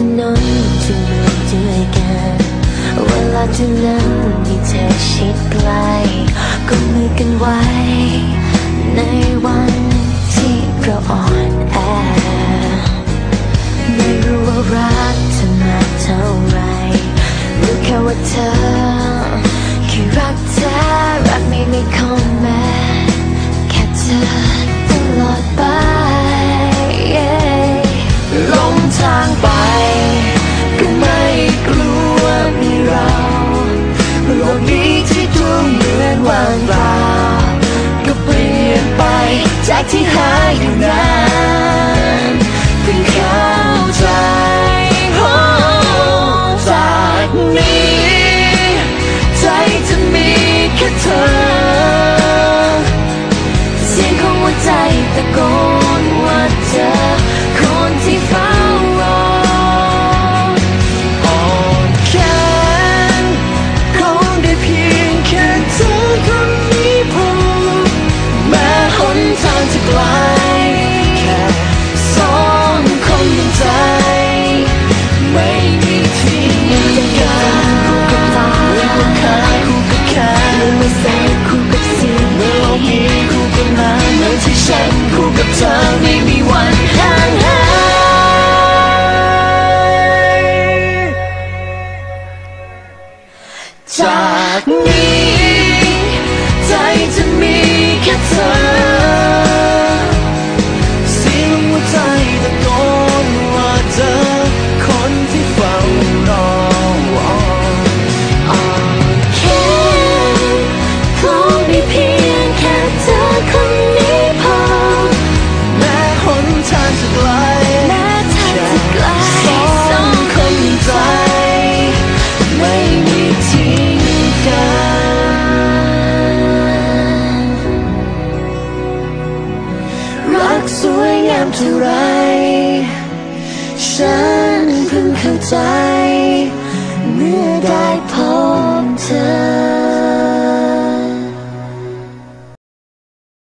ถนนจะมือด้วยกัน เวลาที่นั้นมีเธอชิดใกล้ก็มือกันไว้ ในวันที่เราอ่อนแอ ไม่รู้ว่ารักเธอมาเท่าไรรู้แค่ว่าเธอ เหมือนว่างเปล่าก็เปลี่ยนไปจากที่หายอยู่นาน คู่กั สวยงามเท่าไร ฉันเพิ่งเข้าใจ